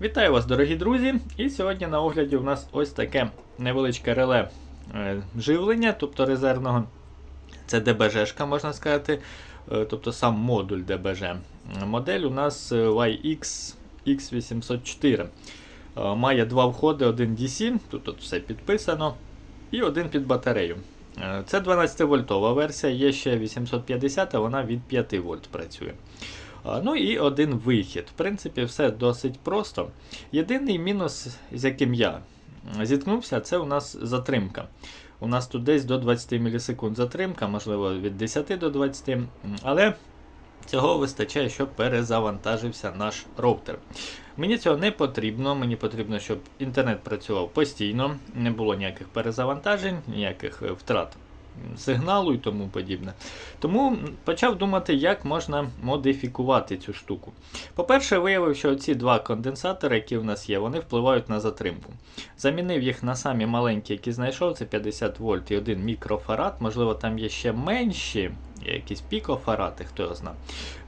Вітаю вас, дорогі друзі! І сьогодні на огляді у нас ось таке невеличке реле е, живлення, тобто резервного. Це ДБЖшка, можна сказати, е, тобто сам модуль ДБЖ. Модель у нас е, YX X804. Е, Має два входи, один DC, тут, тут все підписано, і один під батарею. Е, Це 12-вольтова версія, є ще 850, а вона від 5 вольт працює. Ну і один вихід. В принципі, все досить просто. Єдиний мінус, з яким я зіткнувся, це у нас затримка. У нас тут десь до 20 мілісекунд затримка, можливо, від 10 до 20, але цього вистачає, щоб перезавантажився наш роутер. Мені цього не потрібно. Мені потрібно, щоб інтернет працював постійно, не було ніяких перезавантажень, ніяких е, втрат сигналу і тому подібне. Тому почав думати, як можна модифікувати цю штуку. По-перше, виявив, що ці два конденсатори, які в нас є, вони впливають на затримку. Замінив їх на самі маленькі, які знайшов, це 50 вольт і 1 мікрофарад. Можливо, там є ще менші, якісь пікофаради, хто його знає.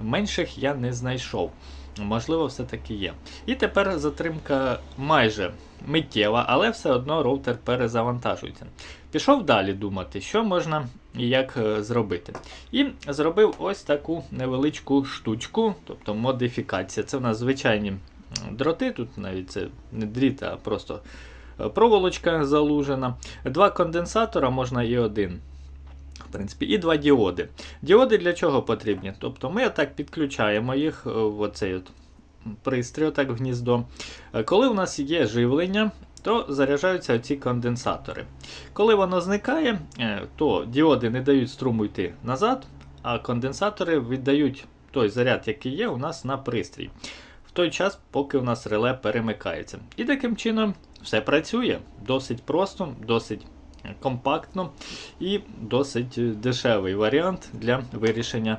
Менших я не знайшов. Можливо, все-таки є. І тепер затримка майже миттєва, але все одно роутер перезавантажується. Пішов далі думати, що можна і як е, зробити. І зробив ось таку невеличку штучку, тобто модифікація. Це в нас звичайні дроти, тут навіть це не дріт, а просто е, проволочка залужена. Два конденсатора, можна і один. В принципі, і два діоди. Діоди для чого потрібні? Тобто ми отак підключаємо їх е, в оцей от пристрій, отак в гніздо. Е, Коли у нас є живлення, то заряджаються ці конденсатори. Коли воно зникає, е, то діоди не дають струму йти назад, а конденсатори віддають той заряд, який є у нас на пристрій. В той час, поки у нас реле перемикається. І таким чином все працює досить просто, досить е, компактно і досить дешевий варіант для вирішення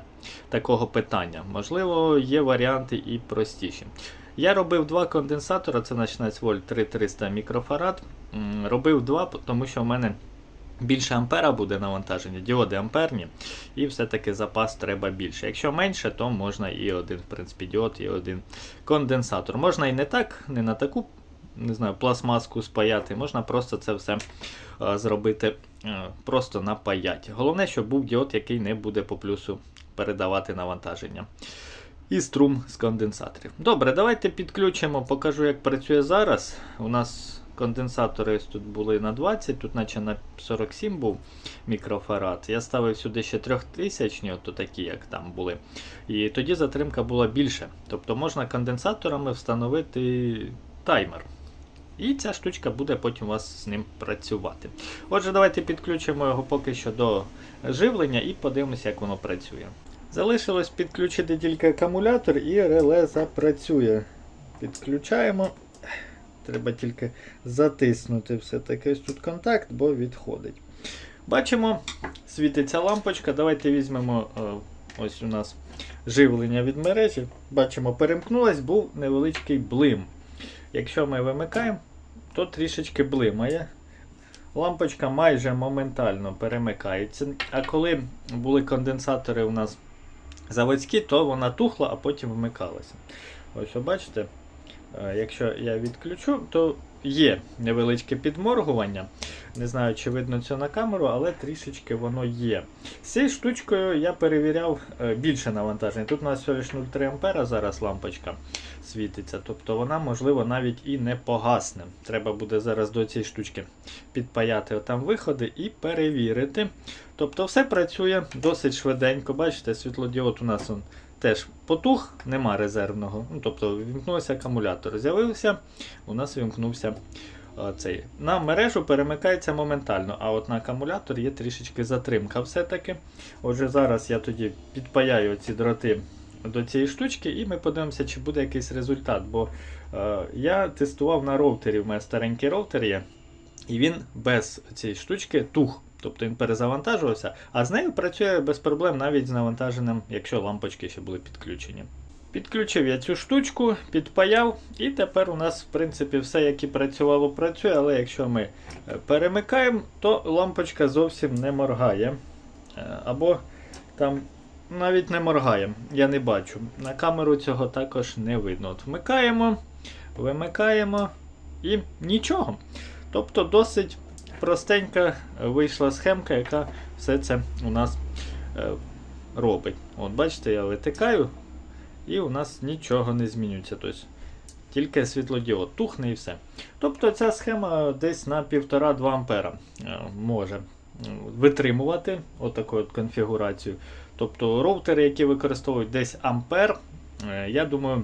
такого питання. Можливо, є варіанти і простіші. Я робив два конденсатора, це на 16 вольт 3300 мікрофарад. Робив два, тому що в мене більше ампера буде навантаження, діоди амперні, і все-таки запас треба більше. Якщо менше, то можна і один, в принципі, діод, і один конденсатор. Можна і не так, не на таку не знаю, пластмаску спаяти, можна просто це все е, зробити е, просто напаять. Головне, щоб був діод, який не буде по плюсу передавати навантаження. І струм з конденсаторів. Добре, давайте підключимо, покажу, як працює зараз. У нас конденсатори тут були на 20, тут наче на 47 був мікрофарад. Я ставив сюди ще 3000, от такі, як там були. І тоді затримка була більше. Тобто можна конденсаторами встановити таймер. І ця штучка буде потім у вас з ним працювати. Отже, давайте підключимо його поки що до живлення і подивимося, як воно працює. Залишилось підключити тільки акумулятор і реле запрацює. Підключаємо. Треба тільки затиснути все-таки тут контакт, бо відходить. Бачимо, світиться лампочка. Давайте візьмемо е, ось у нас живлення від мережі. Бачимо, перемкнулась, був невеличкий блим. Якщо ми вимикаємо, то трішечки блимає. Лампочка майже моментально перемикається. А коли були конденсатори у нас заводські, то вона тухла, а потім вмикалася. Ось бачите, якщо я відключу, то є невеличке підморгування. Не знаю, чи видно це на камеру, але трішечки воно є. З цією штучкою я перевіряв е, більше навантаження. Тут у нас всього лиш 0,3 А зараз лампочка світиться. Тобто вона, можливо, навіть і не погасне. Треба буде зараз до цієї штучки підпаяти там виходи і перевірити. Тобто все працює досить швиденько. Бачите, світлодіод у нас он теж потух, нема резервного. Ну, тобто вімкнувся акумулятор. З'явився, у нас вімкнувся а, цей. На мережу перемикається моментально, а от на акумулятор є трішечки затримка все-таки. Отже, зараз я тоді підпаяю ці дроти до цієї штучки, і ми подивимося, чи буде якийсь результат. Бо е, я тестував на роутері, в мене старенький роутер є, і він без цієї штучки тух. Тобто він перезавантажувався, а з нею працює без проблем навіть з навантаженням, якщо лампочки ще були підключені. Підключив я цю штучку, підпаяв, і тепер у нас, в принципі, все, як і працювало, працює, але якщо ми е, перемикаємо, то лампочка зовсім не моргає. Е, Або там навіть не моргає, я не бачу. На камеру цього також не видно. От Вмикаємо, вимикаємо і нічого. Тобто досить простенька вийшла схемка, яка все це у нас е, робить. От, бачите, я витикаю, і у нас нічого не змінюється. Тобто, тільки світлодіод тухне і все. Тобто ця схема десь на 1,5-2 ампера е, може витримувати отаку от конфігурацію. Тобто роутери, які використовують десь ампер, е, я думаю,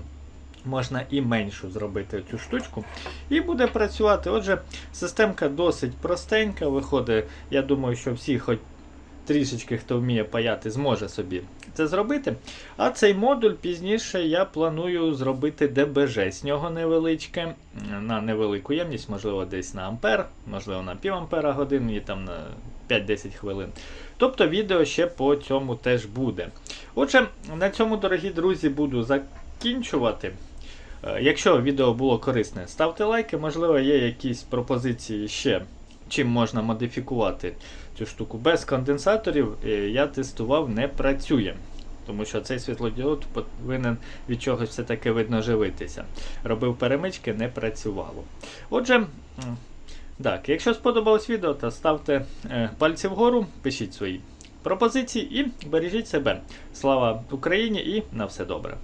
можна і меншу зробити цю штучку. І буде працювати. Отже, системка досить простенька. Виходить, я думаю, що всі, хоч трішечки хто вміє паяти, зможе собі це зробити. А цей модуль пізніше я планую зробити ДБЖ. З нього невеличке, на невелику ємність, можливо, десь на ампер, можливо, на пів годин і там на 5-10 хвилин. Тобто відео ще по цьому теж буде. Отже, на цьому, дорогі друзі, буду закінчувати. Е, Якщо відео було корисне, ставте лайки, можливо, є якісь пропозиції ще, чим можна модифікувати цю штуку. Без конденсаторів е, я тестував, не працює. Тому що цей світлодіод повинен від чогось все-таки видно живитися. Робив перемички, не працювало. Отже, так, якщо сподобалось відео, то ставте е, пальці вгору, пишіть свої пропозиції і бережіть себе. Слава Україні і на все добре!